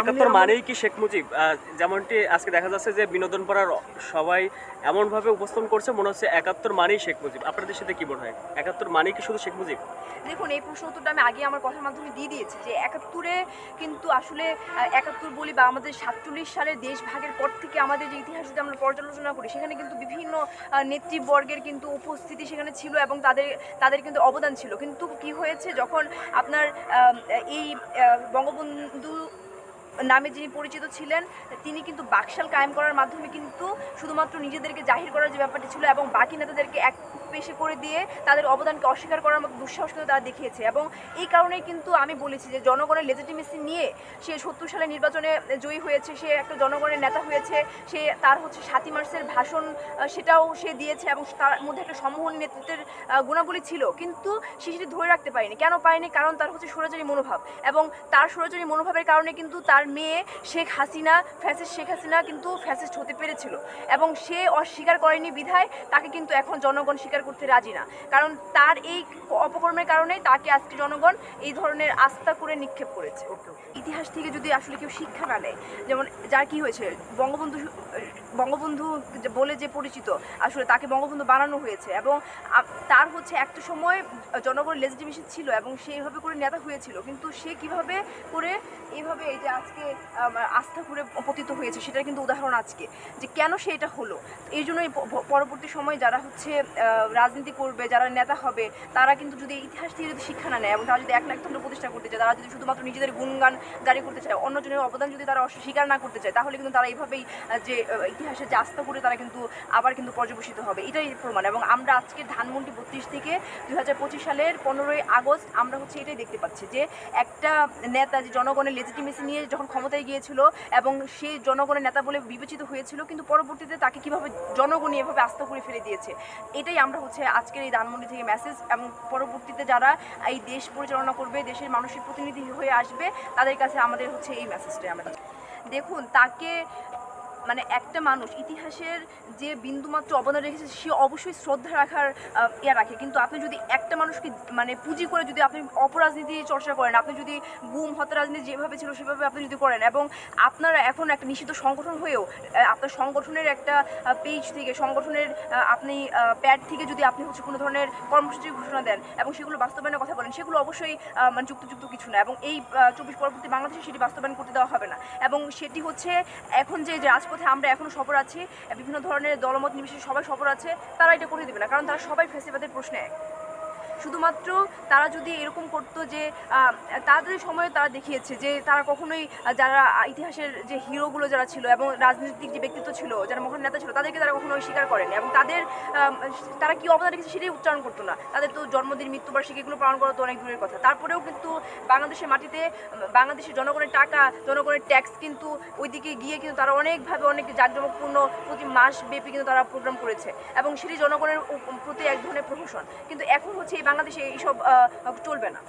একাত্তর মানেই কি শেখ মুজিব? যেমনটি আজকে দেখা যাচ্ছে যে বিনোদন পাড়ার সবাই এমনভাবে উপস্থাপন করছে মনে হচ্ছে একাত্তর মানেই শেখ মুজিব। আপনাদের সাথে কি মনে হয়? একাত্তর মানেই কি শুধু শেখ মুজিব? দেখুন এই প্রশ্ন উত্তরটা আমি আগে আমার কথার মাধ্যমে দিয়ে দিয়েছি যে একাত্তরে কিন্তু আসলে একাত্তর বলি বা আমাদের সাতচল্লিশ সালের দেশ ভাগের পর থেকে আমাদের যে ইতিহাস যদি আমরা পর্যালোচনা করি সেখানে কিন্তু বিভিন্ন নেতৃবর্গের কিন্তু উপস্থিতি সেখানে ছিল এবং তাদের তাদের কিন্তু অবদান ছিল। কিন্তু কি হয়েছে? যখন আপনার আহ, এই বঙ্গবন্ধু নামে যিনি পরিচিত ছিলেন, তিনি কিন্তু বাকশাল কায়েম করার মাধ্যমে কিন্তু শুধুমাত্র নিজেদেরকে জাহির করার যে ব্যাপারটি ছিল এবং বাকি নেতাদেরকে এক পেশে করে দিয়ে তাদের অবদানকে অস্বীকার করার মতো দুঃসাহস কিন্তু তারা দেখিয়েছে। এবং এই কারণেই কিন্তু আমি বলেছি যে জনগণের লেজিটিমেসি নিয়ে সে সত্তর সালে নির্বাচনে জয়ী হয়েছে, সে একটা জনগণের নেতা হয়েছে, সে তার হচ্ছে সাতই মার্চের ভাষণ সেটাও সে দিয়েছে এবং তার মধ্যে একটা সমমূল নেতৃত্বের গুণাবলী ছিল। কিন্তু সে সেটি ধরে রাখতে পারেনি। কেন পারেনি? কারণ তার হচ্ছে স্বৈরাচারী মনোভাব। এবং তার স্বৈরাচারী মনোভাবের কারণে কিন্তু তার মেয়ে শেখ হাসিনা ফ্যাসিস্ট শেখ হাসিনা কিন্তু ফ্যাসিস্ট হতে পেরেছিল এবং সে অস্বীকার করেনি বিধায় তাকে কিন্তু এখন জনগণ স্বীকার করতে রাজি না। কারণ তার এই অপকর্মের কারণে তাকে আজকে জনগণ এই ধরনের আস্থা করে নিক্ষেপ করেছে। ইতিহাস থেকে যদি আসলে কেউ শিক্ষা না নেয় যেমন যার কি হয়েছে বঙ্গবন্ধু বঙ্গবন্ধু যে বলে যে পরিচিত আসলে তাকে বঙ্গবন্ধু বানানো হয়েছে এবং তার হচ্ছে একটা সময় জনগণের লেজিটিমেশন ছিল এবং সেইভাবে করে নেতা হয়েছিল। কিন্তু সে কীভাবে করে এইভাবে এই যে আজকে আম, আস্থা করে পতিত হয়েছে। সেটার কিন্তু উদাহরণ আজকে যে কেন সে এটা হলো? এই প- পরবর্তী সময়ে যারা হচ্ছে রাজনীতি করবে যারা নেতা হবে তারা কিন্তু যদি ইতিহাস থেকে যদি শিক্ষা না নেয় এবং তারা যদি এক একতন্ত্র প্রতিষ্ঠা করতে চায় তারা যদি শুধুমাত্র নিজেদের গুণগান জারি করতে চায় অন্যজনের অবদান যদি তারা অস্বীকার না করতে চায় তাহলে কিন্তু তারা এইভাবেই যে ইতিহাসে যে আস্থা করে তারা কিন্তু আবার কিন্তু পর্যবেসিত হবে। এটাই প্রমাণ। এবং আমরা আজকে ধানমন্ডি বত্রিশ থেকে দুই হাজার পঁচিশ সালের পনেরোই আগস্ট আমরা হচ্ছে এটাই দেখতে পাচ্ছি যে একটা নেতা যে জনগণের লেজিটিমেসি নিয়ে যখন ক্ষমতায় গিয়েছিল এবং সে জনগণের নেতা বলে বিবেচিত হয়েছিল, কিন্তু পরবর্তীতে তাকে কীভাবে জনগণই এভাবে আস্ত করে ফেলে দিয়েছে, এটাই আমরা হচ্ছে আজকের এই দানমন্ডি থেকে মেসেজ এবং পরবর্তীতে যারা এই দেশ পরিচালনা করবে, দেশের মানুষের প্রতিনিধি হয়ে আসবে, তাদের কাছে আমাদের হচ্ছে এই মেসেজটাই আমাদের দেখুন, তাকে মানে একটা মানুষ ইতিহাসের যে বিন্দুমাত্র অবদান রেখেছে, সে অবশ্যই শ্রদ্ধা রাখার ইয়া রাখে। কিন্তু আপনি যদি একটা মানুষকে মানে পুঁজি করে যদি আপনি অপরাজনীতি চর্চা করেন, আপনি যদি গুম, হত্যা রাজনীতি যেভাবে ছিল, সেভাবে আপনি যদি করেন এবং আপনারা এখন একটা নিষিদ্ধ সংগঠন হয়েও আপনার সংগঠনের একটা পেজ থেকে, সংগঠনের আপনি প্যাড থেকে যদি আপনি হচ্ছে কোনো ধরনের কর্মসূচি ঘোষণা দেন এবং সেগুলো বাস্তবায়নের কথা বলেন, সেগুলো অবশ্যই মানে যুক্তযুক্ত কিছু না এবং এই চব্বিশ পরবর্তী বাংলাদেশে সেটি বাস্তবায়ন করতে দেওয়া হবে না। এবং সেটি হচ্ছে এখন যে যে রাজপথে আমরা এখনও সফর আছি। বিভিন্ন ধরনের দলমত নিমিশে সবাই সফর আছে। তারা এটা করে দেবে না, কারণ তারা সবাই ফেসিবাদের প্রশ্নে এক। শুধুমাত্র তারা যদি এরকম করতো যে তাদের সময়ে তারা দেখিয়েছে যে, তারা কখনোই যারা ইতিহাসের যে হিরোগুলো যারা ছিল এবং রাজনৈতিক যে ব্যক্তিত্ব ছিল, যারা মহান নেতা ছিল, তাদেরকে তারা কখনোই স্বীকার করেনি এবং তাদের তারা কি অবদান রেখেছে সেটাই উচ্চারণ করতো না। তাদের তো জন্মদিন, মৃত্যুবার্ষিকী এগুলো পালন করা তো অনেক দূরের কথা। তারপরেও কিন্তু বাংলাদেশের মাটিতে, বাংলাদেশের জনগণের টাকা, জনগণের ট্যাক্স কিন্তু ওইদিকে গিয়ে কিন্তু তারা অনেকভাবে অনেক জাঁকজমকপূর্ণ প্রতি মাস ব্যাপী কিন্তু তারা প্রোগ্রাম করেছে এবং সেটি জনগণের প্রতি এক ধরনের প্রহসন। কিন্তু এখন হচ্ছে এই বাংলাদেশে এইসব চলবে না।